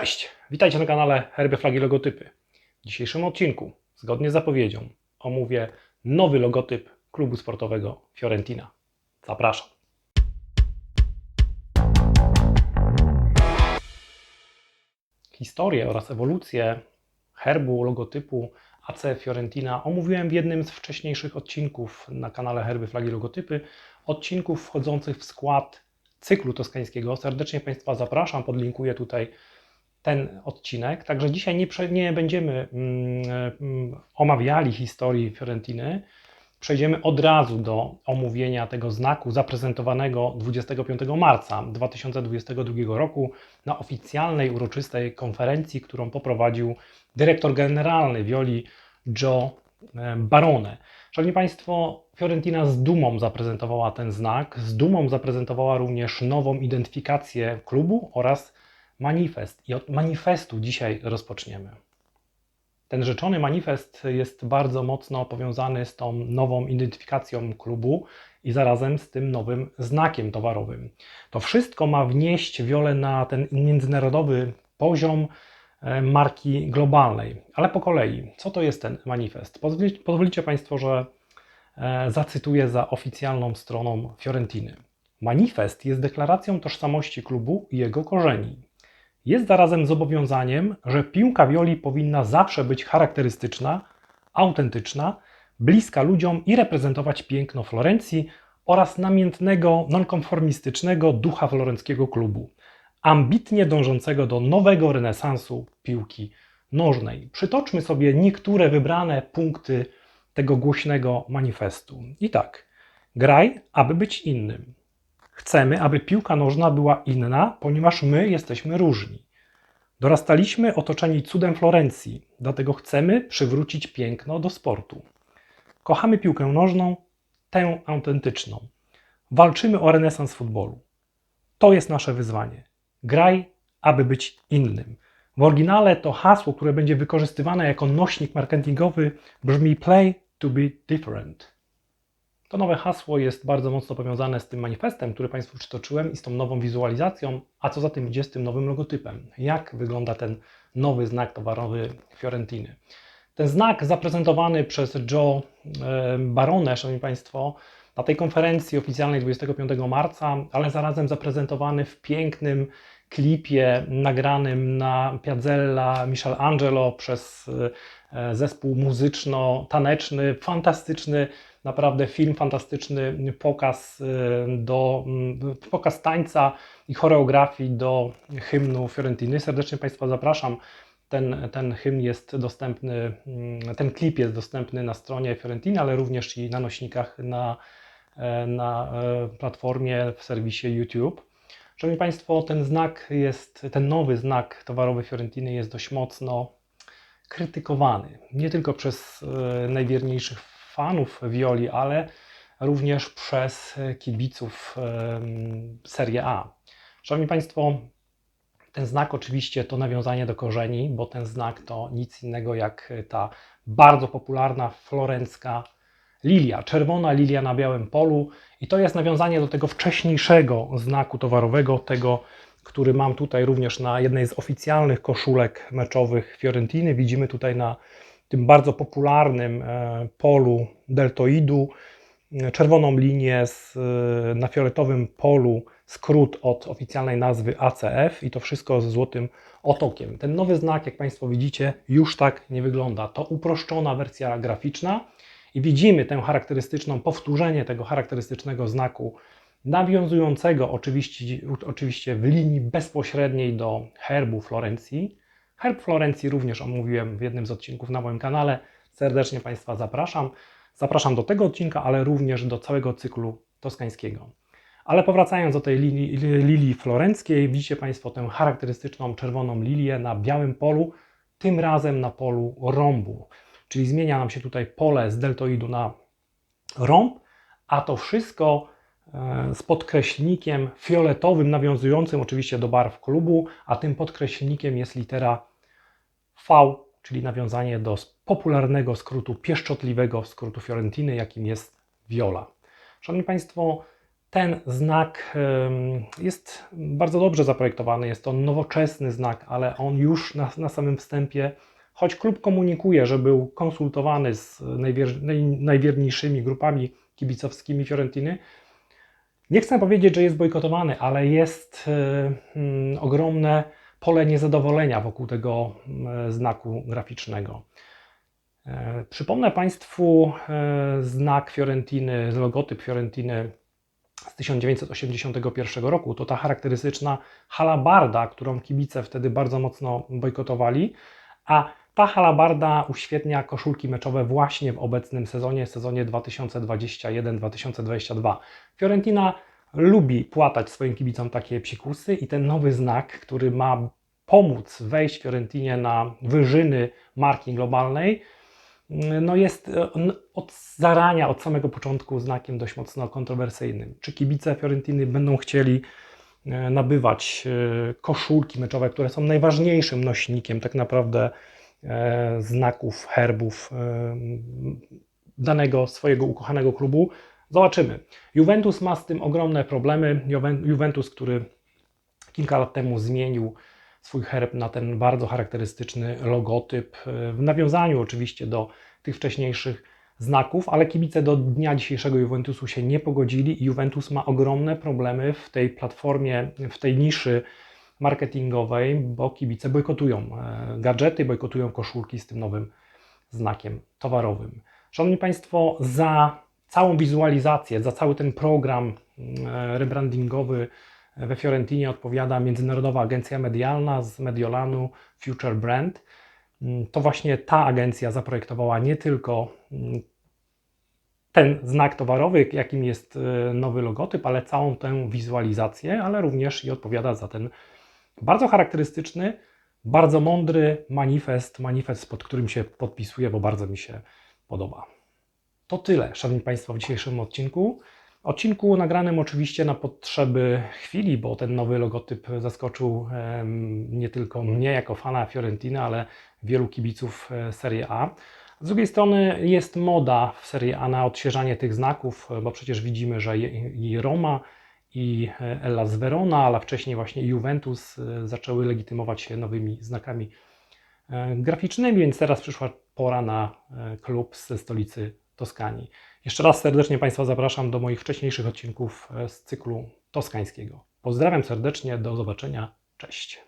Cześć, witajcie na kanale Herby Flagi Logotypy. W dzisiejszym odcinku, zgodnie z zapowiedzią, omówię nowy logotyp klubu sportowego Fiorentina. Zapraszam. Historię oraz ewolucję herbu, logotypu AC Fiorentina omówiłem w jednym z wcześniejszych odcinków na kanale Herby Flagi Logotypy, odcinków wchodzących w skład cyklu toskańskiego. Serdecznie Państwa zapraszam, podlinkuję tutaj ten odcinek. Także dzisiaj nie, nie będziemy mm, mm, omawiali historii Fiorentiny. Przejdziemy od razu do omówienia tego znaku zaprezentowanego 25 marca 2022 roku na oficjalnej, uroczystej konferencji, którą poprowadził dyrektor generalny Violi Joe e, Barone. Szanowni Państwo, Fiorentina z dumą zaprezentowała ten znak, z dumą zaprezentowała również nową identyfikację klubu oraz manifest. I od manifestu dzisiaj rozpoczniemy. Ten rzeczony manifest jest bardzo mocno powiązany z tą nową identyfikacją klubu i zarazem z tym nowym znakiem towarowym. To wszystko ma wnieść wiole na ten międzynarodowy poziom e, marki globalnej. Ale po kolei, co to jest ten manifest? Pozwolicie, pozwolicie Państwo, że e, zacytuję za oficjalną stroną Fiorentiny. Manifest jest deklaracją tożsamości klubu i jego korzeni. Jest zarazem zobowiązaniem, że piłka wioli powinna zawsze być charakterystyczna, autentyczna, bliska ludziom i reprezentować piękno Florencji oraz namiętnego, nonkonformistycznego ducha florenckiego klubu, ambitnie dążącego do nowego renesansu piłki nożnej. Przytoczmy sobie niektóre wybrane punkty tego głośnego manifestu. I tak, graj, aby być innym. Chcemy, aby piłka nożna była inna, ponieważ my jesteśmy różni. Dorastaliśmy otoczeni cudem Florencji, dlatego chcemy przywrócić piękno do sportu. Kochamy piłkę nożną, tę autentyczną. Walczymy o renesans futbolu. To jest nasze wyzwanie. Graj, aby być innym. W oryginale to hasło, które będzie wykorzystywane jako nośnik marketingowy, brzmi Play to be different. To nowe hasło jest bardzo mocno powiązane z tym manifestem, który Państwu przytoczyłem i z tą nową wizualizacją, a co za tym idzie z tym nowym logotypem. Jak wygląda ten nowy znak towarowy Fiorentiny? Ten znak zaprezentowany przez Joe e, Barone, Szanowni Państwo, na tej konferencji oficjalnej 25 marca, ale zarazem zaprezentowany w pięknym klipie nagranym na Piazzella Michelangelo przez e, zespół muzyczno-taneczny, fantastyczny naprawdę film fantastyczny, pokaz, y, do, mm, pokaz tańca i choreografii do hymnu Fiorentiny. Serdecznie Państwa zapraszam. Ten, ten hymn jest dostępny, mm, ten klip jest dostępny na stronie Fiorentiny, ale również i na nośnikach na, e, na e, platformie w serwisie YouTube. Szanowni Państwo, ten znak jest, ten nowy znak towarowy Fiorentiny jest dość mocno krytykowany. Nie tylko przez e, najwierniejszych fanów Violi, ale również przez kibiców em, Serie A. Szanowni Państwo, ten znak oczywiście to nawiązanie do korzeni, bo ten znak to nic innego jak ta bardzo popularna florencka lilia, czerwona lilia na białym polu i to jest nawiązanie do tego wcześniejszego znaku towarowego, tego, który mam tutaj również na jednej z oficjalnych koszulek meczowych Fiorentiny. Widzimy tutaj na tym bardzo popularnym e, polu deltoidu, e, czerwoną linię z, e, na fioletowym polu, skrót od oficjalnej nazwy ACF i to wszystko z złotym otokiem. Ten nowy znak, jak Państwo widzicie, już tak nie wygląda. To uproszczona wersja graficzna i widzimy tę charakterystyczną, powtórzenie tego charakterystycznego znaku, nawiązującego oczywiście, oczywiście w linii bezpośredniej do herbu Florencji. Herb Florencji również omówiłem w jednym z odcinków na moim kanale. Serdecznie Państwa zapraszam. Zapraszam do tego odcinka, ale również do całego cyklu toskańskiego. Ale powracając do tej lilii, florenckiej, widzicie Państwo tę charakterystyczną czerwoną lilię na białym polu, tym razem na polu rąbu. Czyli zmienia nam się tutaj pole z deltoidu na rąb, a to wszystko z podkreślnikiem fioletowym, nawiązującym oczywiście do barw klubu, a tym podkreślnikiem jest litera V, czyli nawiązanie do popularnego skrótu, pieszczotliwego skrótu Fiorentiny, jakim jest Viola. Szanowni Państwo, Ten znak jest bardzo dobrze zaprojektowany, jest to nowoczesny znak, ale on już na, na samym wstępie, choć klub komunikuje, że był konsultowany z najwier, naj, najwierniejszymi grupami kibicowskimi Fiorentiny, nie chcę powiedzieć, że jest bojkotowany, ale jest e, mm, ogromne pole niezadowolenia wokół tego mm, znaku graficznego. E, Przypomnę Państwu e, znak Fiorentiny, logotyp Fiorentiny z 1981 roku. To ta charakterystyczna halabarda, którą kibice wtedy bardzo mocno bojkotowali, a ta halabarda uświetnia koszulki meczowe właśnie w obecnym sezonie, sezonie 2021-2022. Fiorentina lubi płatać swoim kibicom takie psikusy i ten nowy znak, który ma pomóc wejść Fiorentinie na wyżyny marki globalnej, no jest e, n- od zarania, od samego początku znakiem dość mocno kontrowersyjnym. Czy kibice Fiorentiny będą chcieli e, nabywać e, koszulki meczowe, które są najważniejszym nośnikiem tak naprawdę znaków, herbów e, danego swojego ukochanego klubu? Zobaczymy. Juventus ma z tym ogromne problemy. Juven- Juventus, który kilka lat temu zmienił swój herb na ten bardzo charakterystyczny logotyp, e, w nawiązaniu oczywiście do tych wcześniejszych znaków, ale kibice do dnia dzisiejszego Juventusu się nie pogodzili i Juventus ma ogromne problemy w tej platformie, w tej niszy marketingowej, bo kibice bojkotują e, gadżety, bojkotują koszulki z tym nowym znakiem towarowym. Szanowni Państwo, za całą wizualizację, za cały ten program e, rebrandingowy we Fiorentinie odpowiada Międzynarodowa Agencja Medialna z Mediolanu Future Brand. Mm, To właśnie ta agencja zaprojektowała nie tylko mm, ten znak towarowy, jakim jest e, nowy logotyp, ale całą tę wizualizację, ale również i odpowiada za ten bardzo charakterystyczny, bardzo mądry manifest, manifest, pod którym się podpisuję, bo bardzo mi się podoba. To tyle, Szanowni Państwo, w dzisiejszym odcinku. Odcinku nagranym oczywiście na potrzeby chwili, bo ten nowy logotyp zaskoczył nie tylko mnie jako fana Fiorentiny, ale wielu kibiców e, Serie A. Z drugiej strony jest moda w Serie A na odświeżanie tych znaków, bo przecież widzimy, że i Roma, i e, Hellas Verona, ale wcześniej właśnie Juventus e, zaczęły legitymować się nowymi znakami e, graficznymi, więc teraz przyszła pora na klub ze stolicy Toskanii. Jeszcze raz serdecznie Państwa zapraszam do moich wcześniejszych odcinków z cyklu toskańskiego. Pozdrawiam serdecznie, do zobaczenia, cześć.